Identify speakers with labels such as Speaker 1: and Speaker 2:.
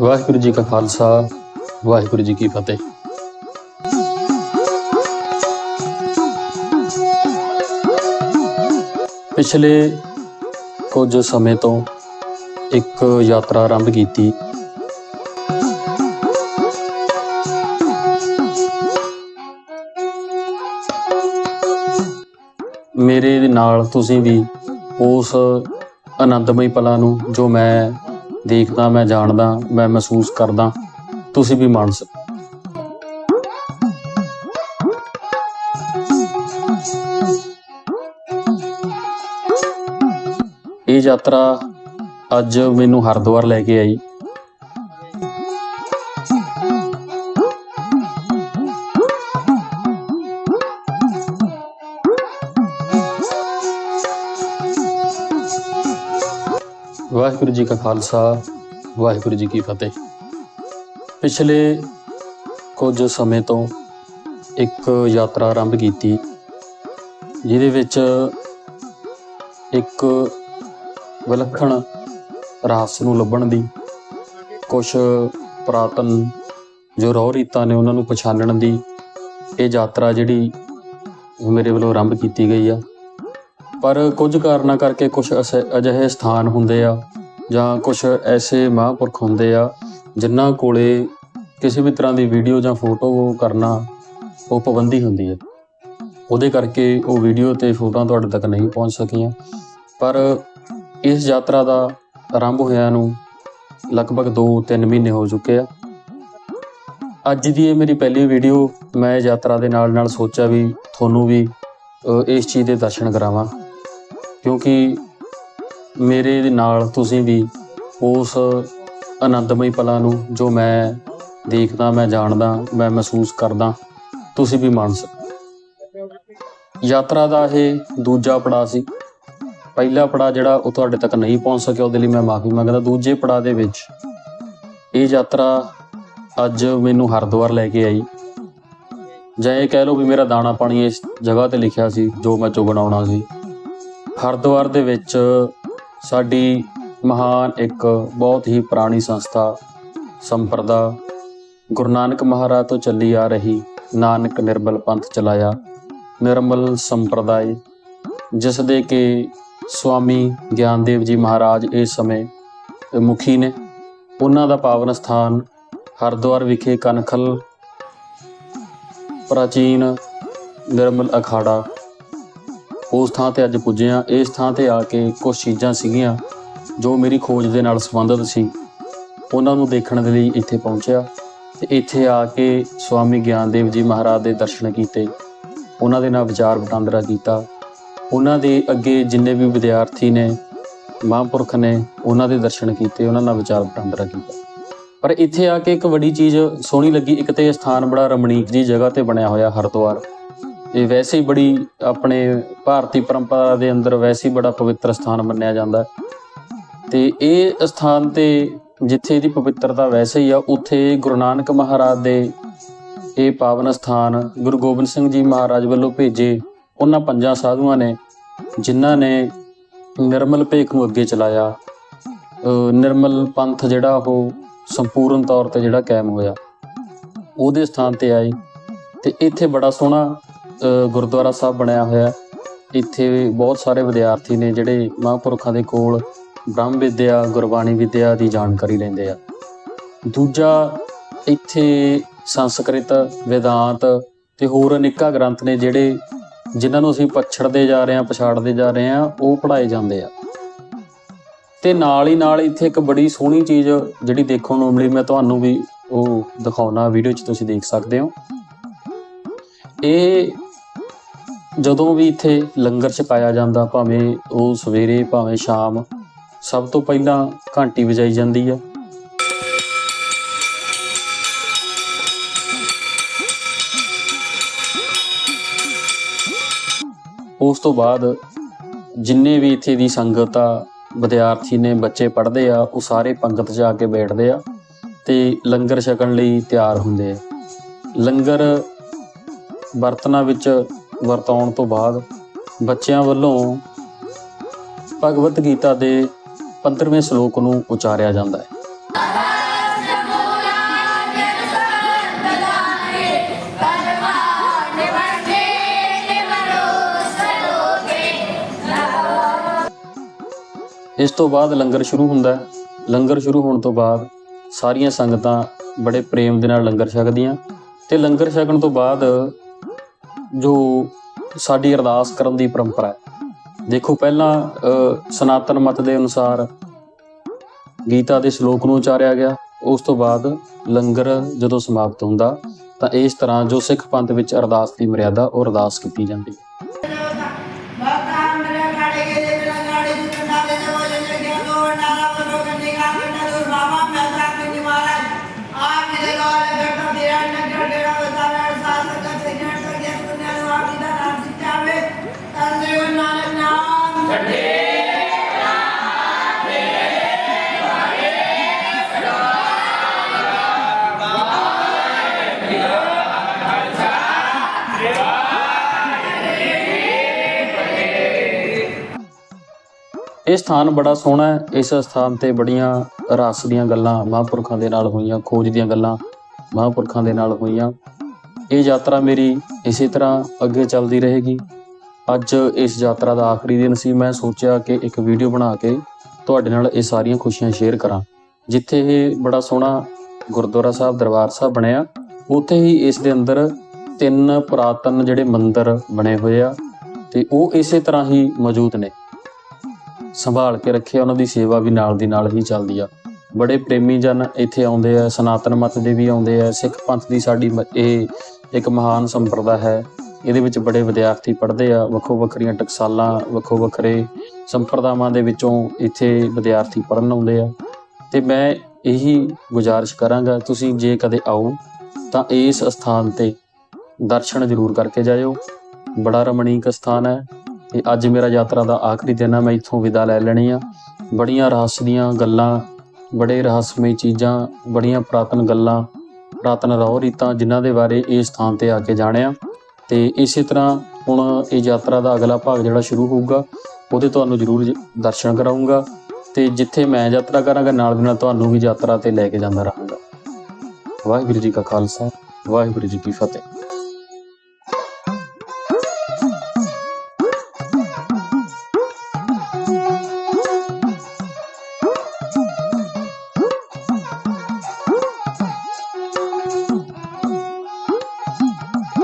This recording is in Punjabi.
Speaker 1: ਵਾਹਿਗੁਰੂ ਜੀ ਕਾ ਖਾਲਸਾ, ਵਾਹਿਗੁਰੂ ਜੀ ਕੀ ਫਤਿਹ। ਪਿਛਲੇ ਕੁਝ ਸਮੇਂ ਤੋਂ ਇੱਕ ਯਾਤਰਾ ਆਰੰਭ ਕੀਤੀ। ਮੇਰੇ ਨਾਲ ਤੁਸੀਂ ਵੀ ਉਸ ਆਨੰਦਮਈ ਪਲਾਂ ਨੂੰ ਜੋ ਮੈਂ ਦੇਖਦਾ, ਮੈਂ ਜਾਣਦਾ, ਮੈਂ ਮਹਿਸੂਸ ਕਰਦਾ। ਤੁਸੀਂ ਵੀ ਮਾਣ ਸਕੋ ਇਹ ਯਾਤਰਾ ਅੱਜ ਮੈਨੂੰ ਹਰਿਦੁਆਰ ਲੈ ਕੇ ਆਈ। ਵਾਹਿਗੁਰੂ ਜੀ ਕਾ ਖਾਲਸਾ, ਵਾਹਿਗੁਰੂ ਜੀ ਕੀ ਫਤਿਹ। ਪਿਛਲੇ ਕੁਝ ਸਮੇਂ ਤੋਂ ਇੱਕ ਯਾਤਰਾ ਆਰੰਭ ਕੀਤੀ, ਜਿਹਦੇ ਵਿੱਚ ਇੱਕ ਵਿਲੱਖਣ ਰਹੱਸ ਨੂੰ ਲੱਭਣ ਦੀ ਕੁਝ ਪ੍ਰਾਤਨ ਜੋ ਰਹੁ ਰੀਤਾਂ ਨੇ ਉਹਨਾਂ ਨੂੰ ਪਛਾਣਨ ਦੀ ਇਹ ਯਾਤਰਾ ਜਿਹੜੀ ਮੇਰੇ ਵੱਲੋਂ ਆਰੰਭ ਕੀਤੀ ਗਈ ਆ। ਪਰ ਕੁਝ ਕਾਰਨਾਂ ਕਰਕੇ ਕੁਝ ਅਜਿਹੇ ਸਥਾਨ ਹੁੰਦੇ ਆ, ਜਾਂ ਕੁਝ ਐਸੇ ਮਹਾਂਪੁਰਖ ਹੁੰਦੇ ਆ, ਜਿਨ੍ਹਾਂ ਕੋਲੇ ਕਿਸੇ ਵੀ ਤਰ੍ਹਾਂ ਦੀ ਵੀਡੀਓ ਜਾਂ ਫੋਟੋ ਕਰਨਾ ਉਹ ਪਾਬੰਦੀ ਹੁੰਦੀ ਹੈ। ਉਹਦੇ ਕਰਕੇ ਉਹ ਵੀਡੀਓ ਤੇ ਫੋਟੋਆਂ ਤੁਹਾਡੇ ਤੱਕ ਨਹੀਂ ਪਹੁੰਚ ਸਕੀਆਂ। ਪਰ ਇਸ ਯਾਤਰਾ ਦਾ ਆਰੰਭ ਹੋਇਆ ਨੂੰ ਲਗਭਗ 2-3 ਮਹੀਨੇ ਹੋ ਚੁੱਕੇ ਆ। ਅੱਜ ਦੀ ਇਹ ਮੇਰੀ ਪਹਿਲੀ ਵੀਡੀਓ, ਮੈਂ ਯਾਤਰਾ ਦੇ ਨਾਲ ਨਾਲ ਸੋਚਿਆ ਵੀ ਤੁਹਾਨੂੰ ਵੀ ਇਸ ਚੀਜ਼ ਦੇ ਦਰਸ਼ਨ ਕਰਾਵਾਂ। ਕਿਉਂਕਿ ਮੇਰੇ ਨਾਲ ਤੁਸੀਂ ਵੀ ਉਸ ਆਨੰਦਮਈ ਪਲਾਂ ਨੂੰ ਜੋ ਮੈਂ ਦੇਖਦਾ, ਮੈਂ ਜਾਣਦਾ, ਮੈਂ ਮਹਿਸੂਸ ਕਰਦਾ, ਤੁਸੀਂ ਵੀ ਮਾਣ ਸਕੋ ਯਾਤਰਾ ਦਾ ਇਹ ਦੂਜਾ ਪੜਾਅ ਸੀ। ਪਹਿਲਾ ਪੜਾਅ ਜਿਹੜਾ ਉਹ ਤੁਹਾਡੇ ਤੱਕ ਨਹੀਂ ਪਹੁੰਚ ਸਕਿਆ, ਉਹਦੇ ਲਈ ਮੈਂ ਮਾਫੀ ਮੰਗਦਾ। ਦੂਜੇ ਪੜਾਅ ਦੇ ਵਿੱਚ ਇਹ ਯਾਤਰਾ ਅੱਜ ਮੈਨੂੰ ਹਰਿਦੁਆਰ ਲੈ ਕੇ ਆਈ। ਜਾਂ ਇਹ ਕਹਿ ਲਓ ਵੀ ਮੇਰਾ ਦਾਣਾ ਪਾਣੀ ਇਸ ਜਗ੍ਹਾ ਤੇ ਲਿਖਿਆ ਸੀ, ਜੋ ਮੈਂ ਚੁਗਣਾਉਣਾ ਸੀ। ਹਰਿਦੁਆਰ ਦੇ ਵਿੱਚ ਸਾਡੀ ਮਹਾਨ ਇੱਕ ਬਹੁਤ ਹੀ ਪੁਰਾਣੀ ਸੰਸਥਾ, ਸੰਪਰਦਾ, ਗੁਰੂ ਨਾਨਕ ਮਹਾਰਾਜ ਤੋਂ ਚੱਲੀ ਆ ਰਹੀ ਨਾਨਕ ਨਿਰਮਲ ਪੰਥ ਚਲਾਇਆ। ਨਿਰਮਲ ਸੰਪਰਦਾਇ, ਜਿਸ ਦੇ ਕਿ ਸਵਾਮੀ ਗਿਆਨਦੇਵ ਜੀ ਮਹਾਰਾਜ ਇਸ ਸਮੇਂ ਮੁਖੀ ਨੇ। ਉਹਨਾਂ ਦਾ ਪਾਵਨ ਸਥਾਨ ਹਰਿਦੁਆਰ ਵਿਖੇ ਕਨਖਲ, ਪ੍ਰਾਚੀਨ ਨਿਰਮਲ ਅਖਾੜਾ ਉਸ ਥਾਂ ਤੇ ਅੱਜ ਪੁੱਜੇ ਆ ਇਸ ਥਾਂ ਤੇ ਆ ਕੇ ਕੁਝ ਚੀਜ਼ਾਂ ਸੀਗੀਆਂ ਜੋ ਮੇਰੀ ਖੋਜ ਦੇ ਨਾਲ ਸੰਬੰਧਿਤ ਸੀ। ਉਹਨਾਂ ਨੂੰ ਦੇਖਣ ਦੇ ਲਈ ਇੱਥੇ ਪਹੁੰਚਿਆ ਤੇ ਇੱਥੇ ਆ ਕੇ ਸਵਾਮੀ ਗਿਆਨਦੇਵ ਜੀ ਮਹਾਰਾਜ ਦੇ ਦਰਸ਼ਨ ਕੀਤੇ। ਉਹਨਾਂ ਦੇ ਨਾਲ ਵਿਚਾਰ ਵਟਾਂਦਰਾ ਕੀਤਾ। ਉਹਨਾਂ ਦੇ ਅੱਗੇ ਜਿੰਨੇ ਵੀ ਵਿਦਿਆਰਥੀ ਨੇ, ਮਹਾਂਪੁਰਖ ਨੇ, ਉਹਨਾਂ ਦੇ ਦਰਸ਼ਨ ਕੀਤੇ, ਉਹਨਾਂ ਨਾਲ ਵਿਚਾਰ ਵਟਾਂਦਰਾ ਕੀਤਾ। ਪਰ ਇੱਥੇ ਆ ਕੇ ਇੱਕ ਵੱਡੀ ਚੀਜ਼ ਸੋਹਣੀ ਲੱਗੀ। ਇੱਕ ਤੇ ਇਹ ਸਥਾਨ ਬੜਾ ਰਮਣੀਕ ਜੀ ਜਗ੍ਹਾ ਤੇ ਬਣਿਆ ਹੋਇਆ ਹਰਿਦੁਆਰ। ਇਹ ਵੈਸੇ ਹੀ ਬੜੀ ਆਪਣੇ ਭਾਰਤੀ ਪਰੰਪਰਾ ਦੇ ਅੰਦਰ ਵੈਸੇ ਹੀ ਬੜਾ ਪਵਿੱਤਰ ਸਥਾਨ ਮੰਨਿਆ ਜਾਂਦਾ ਹੈ। ਤੇ ਇਹ ਸਥਾਨ ਤੇ ਜਿੱਥੇ ਇਹਦੀ ਪਵਿੱਤਰਤਾ ਵੈਸੇ ਹੀ ਆ, ਉੱਥੇ ਗੁਰੂ ਨਾਨਕ ਮਹਾਰਾਜ ਦੇ ਇਹ ਪਾਵਨ ਸਥਾਨ ਗੁਰੂ ਗੋਬਿੰਦ ਸਿੰਘ ਜੀ ਮਹਾਰਾਜ ਵੱਲੋਂ ਭੇਜੇ ਉਹਨਾਂ ਪੰਜਾਂ ਸਾਧੂਆਂ ਨੇ, ਜਿਨ੍ਹਾਂ ਨੇ ਨਿਰਮਲ ਭੇਖ ਨੂੰ ਅੱਗੇ ਚਲਾਇਆ ਨਿਰਮਲ ਪੰਥ ਜਿਹੜਾ ਉਹ ਸੰਪੂਰਨ ਤੌਰ ਤੇ ਜਿਹੜਾ ਕਾਇਮ ਹੋਇਆ ਉਹਦੇ ਸਥਾਨ ਤੇ ਆਏ ਤੇ ਇੱਥੇ ਬੜਾ ਸੋਹਣਾ ਗੁਰਦੁਆਰਾ ਸਾਹਿਬ ਬਣਿਆ ਹੋਇਆ ਇੱਥੇ ਬਹੁਤ ਸਾਰੇ ਵਿਦਿਆਰਥੀ ਨੇ ਜਿਹੜੇ ਮਹਾਂਪੁਰਖਾਂ ਦੇ ਕੋਲ ਬ੍ਰਹਮ ਵਿਦਿਆ, ਗੁਰਬਾਣੀ ਵਿਦਿਆ ਦੀ ਜਾਣਕਾਰੀ ਲੈਂਦੇ ਆ। ਦੂਜਾ, ਇੱਥੇ ਸੰਸਕ੍ਰਿਤ, ਵੇਦਾਂਤ ਤੇ ਹੋਰ ਅਨੇਕਾਂ ਗ੍ਰੰਥ ਨੇ ਜਿਹੜੇ ਜਿਨ੍ਹਾਂ ਨੂੰ ਅਸੀਂ ਪਛੜਦੇ ਜਾ ਰਹੇ ਹਾਂ, ਪਛਾੜਦੇ ਜਾ ਰਹੇ ਹਾਂ, ਉਹ ਪੜ੍ਹਾਏ ਜਾਂਦੇ ਆ। ਤੇ ਨਾਲ ਹੀ ਨਾਲ ਇੱਥੇ ਇੱਕ ਬੜੀ ਸੋਹਣੀ ਚੀਜ਼ ਜਿਹੜੀ ਦੇਖਣ ਨੂੰ ਮਿਲੀ, ਮੈਂ ਤੁਹਾਨੂੰ ਵੀ ਉਹ ਦਿਖਾਉਣਾ, ਵੀਡੀਓ 'ਚ ਤੁਸੀਂ ਦੇਖ ਸਕਦੇ ਹੋ। ਇਹ ਜਦੋਂ ਵੀ ਇੱਥੇ ਲੰਗਰ ਛਕਾਇਆ ਜਾਂਦਾ, ਭਾਵੇਂ ਉਹ ਸਵੇਰੇ, ਭਾਵੇਂ ਸ਼ਾਮ, ਸਭ ਤੋਂ ਪਹਿਲਾਂ ਘੰਟੀ ਵਜਾਈ ਜਾਂਦੀ ਆ। ਉਸ ਤੋਂ ਬਾਅਦ ਜਿੰਨੇ ਵੀ ਇੱਥੇ ਦੀ ਸੰਗਤ ਆ, ਵਿਦਿਆਰਥੀ ਨੇ, ਬੱਚੇ ਪੜ੍ਹਦੇ ਆ, ਉਹ ਸਾਰੇ ਪੰਗਤ ਜਾ ਕੇ ਬੈਠਦੇ ਆ ਤੇ ਲੰਗਰ ਛਕਣ ਲਈ ਤਿਆਰ ਹੁੰਦੇ ਆ। ਲੰਗਰ ਬਰਤਨਾਂ ਵਿੱਚ ਵਰਤਾਉਣ ਤੋਂ ਬਾਅਦ ਬੱਚਿਆਂ ਵੱਲੋਂ ਭਗਵਤ ਗੀਤਾ ਦੇ 15ਵੇਂ ਸ਼ਲੋਕ ਨੂੰ ਉਚਾਰਿਆ ਜਾਂਦਾ ਹੈ। ਇਸ ਤੋਂ ਬਾਅਦ ਲੰਗਰ ਸ਼ੁਰੂ ਹੁੰਦਾ ਹੈ। ਲੰਗਰ ਸ਼ੁਰੂ ਹੋਣ ਤੋਂ ਬਾਅਦ ਸਾਰੀਆਂ ਸੰਗਤਾਂ ਬੜੇ ਪ੍ਰੇਮ ਦੇ ਨਾਲ ਲੰਗਰ ਛਕਦੀਆਂ ਤੇ ਲੰਗਰ ਛਕਣ ਤੋਂ ਬਾਅਦ ਜੋ ਸਾਡੀ ਅਰਦਾਸ ਕਰਨ ਦੀ ਪਰੰਪਰਾ ਹੈ। ਦੇਖੋ ਪਹਿਲਾਂ ਅ, ਸਨਾਤਨ ਮਤ ਦੇ ਅਨੁਸਾਰ ਗੀਤਾ ਦੇ ਸ਼ਲੋਕ ਨੂੰ ਉਚਾਰਿਆ ਗਿਆ। ਉਸ ਤੋਂ ਬਾਅਦ ਲੰਗਰ ਜਦੋਂ ਸਮਾਪਤ ਹੁੰਦਾ ਤਾਂ ਇਸ ਤਰ੍ਹਾਂ ਜੋ ਸਿੱਖ ਪੰਥ ਵਿੱਚ ਅਰਦਾਸ ਦੀ ਮਰਿਆਦਾ ਉਹ ਅਰਦਾਸ ਕੀਤੀ ਜਾਂਦੀ ਹੈ। ਇਹ ਸਥਾਨ ਬੜਾ ਸੋਹਣਾ ਹੈ। ਇਸ ਸਥਾਨ ਤੇ ਬੜੀਆਂ ਰਸ ਦੀਆਂ ਗੱਲਾਂ ਮਹਾਂਪੁਰਖਾਂ ਦੇ ਨਾਲ ਹੋਈਆਂ, ਖੋਜ ਦੀਆਂ ਗੱਲਾਂ ਮਹਾਂਪੁਰਖਾਂ ਦੇ ਨਾਲ ਹੋਈਆਂ। ਇਹ ਯਾਤਰਾ ਮੇਰੀ ਇਸੇ ਤਰ੍ਹਾਂ ਅੱਗੇ ਚੱਲਦੀ ਰਹੇਗੀ। ਅੱਜ ਇਸ ਯਾਤਰਾ ਦਾ ਆਖਰੀ ਦਿਨ ਸੀ। ਮੈਂ ਸੋਚਿਆ ਕਿ ਇੱਕ ਵੀਡੀਓ ਬਣਾ ਕੇ ਤੁਹਾਡੇ ਨਾਲ ਇਹ ਸਾਰੀਆਂ ਖੁਸ਼ੀਆਂ ਸ਼ੇਅਰ ਕਰਾਂ। ਜਿੱਥੇ ਇਹ ਬੜਾ ਸੋਹਣਾ ਗੁਰਦੁਆਰਾ ਸਾਹਿਬ, ਦਰਬਾਰ ਸਾਹਿਬ ਬਣਿਆ। ਉੱਥੇ ਹੀ ਇਸ ਦੇ ਅੰਦਰ ਤਿੰਨ ਪੁਰਾਤਨ ਜਿਹੜੇ ਮੰਦਰ ਬਣੇ ਹੋਏ ਆ ਤੇ ਉਹ ਇਸੇ ਤਰ੍ਹਾਂ ਹੀ ਮੌਜੂਦ ਨੇ। ਸੰਭਾਲ ਕੇ ਰੱਖਿਆ, ਉਹਨਾਂ ਦੀ ਸੇਵਾ ਵੀ ਨਾਲ ਦੀ ਨਾਲ ਹੀ ਚੱਲਦੀ ਆ। ਬੜੇ ਪ੍ਰੇਮੀ ਜਨ ਇੱਥੇ ਆਉਂਦੇ ਆ, ਸਨਾਤਨ ਮਤ ਦੇ ਵੀ ਆਉਂਦੇ ਆ, ਸਿੱਖ ਪੰਥ ਦੀ ਸਾਡੀ ਮ- ਇਹ ਇੱਕ ਮਹਾਨ ਸੰਪਰਦਾ ਹੈ। ਇਹਦੇ ਵਿੱਚ ਬੜੇ ਵਿਦਿਆਰਥੀ ਪੜ੍ਹਦੇ ਆ, ਵੱਖੋ ਵੱਖਰੀਆਂ ਟਕਸਾਲਾਂ, ਵੱਖੋ ਵੱਖਰੇ ਸੰਪਰਦਾਵਾਂ ਦੇ ਵਿੱਚੋਂ ਇੱਥੇ ਵਿਦਿਆਰਥੀ ਪੜ੍ਹਨ ਆਉਂਦੇ ਆ। ਤੇ ਮੈਂ ਇਹੀ ਗੁਜ਼ਾਰਿਸ਼ ਕਰਾਂਗਾ, ਤੁਸੀਂ ਜੇ ਕਦੇ ਆਓ, ਤਾਂ ਇਸ ਸਥਾਨ ਤੇ ਦਰਸ਼ਨ ਜ਼ਰੂਰ ਕਰਕੇ ਜਾਇਓ। ਬੜਾ ਰਮਣੀਕ ਸਥਾਨ ਹੈ। ਤੇ ਅੱਜ ਮੇਰਾ ਯਾਤਰਾ ਦਾ ਆਖਰੀ ਦਿਨ ਆ, ਮੈਂ ਇੱਥੋਂ ਵਿਦਾ ਲੈ ਲੈਣੀ ਆ। ਬੜੀਆਂ ਰਹੱਸ ਦੀਆਂ ਗੱਲਾਂ, ਬੜੇ ਰਹੱਸਮਈ ਚੀਜ਼ਾਂ, ਬੜੀਆਂ ਪੁਰਾਤਨ ਗੱਲਾਂ, ਪੁਰਾਤਨ ਰਹੁ ਰੀਤਾਂ ਜਿਨ੍ਹਾਂ ਦੇ ਬਾਰੇ ਇਸ ਸਥਾਨ ਤੇ ਆ ਕੇ ਜਾਣਿਆ। ਤੇ ਇਸੇ ਤਰ੍ਹਾਂ ਹੁਣ ਇਹ ਯਾਤਰਾ ਦਾ ਅਗਲਾ ਭਾਗ ਜਿਹੜਾ ਸ਼ੁਰੂ ਹੋਊਗਾ, ਉਹਦੇ ਤੁਹਾਨੂੰ ਜ਼ਰੂਰ ਦਰਸ਼ਨ ਕਰਾਉਂਗਾ ਤੇ ਜਿੱਥੇ ਮੈਂ ਯਾਤਰਾ ਕਰਾਂਗਾ, ਨਾਲ ਦੀ ਨਾਲ ਤੁਹਾਨੂੰ ਵੀ ਯਾਤਰਾ ਤੇ ਲੈ ਕੇ ਜਾਂਦਾ ਰਹਾਂਗਾ। ਵਾਹਿਗੁਰੂ ਜੀ ਕਾ ਖਾਲਸਾ, ਵਾਹਿਗੁਰੂ ਜੀ ਕੀ ਫਤਿਹ।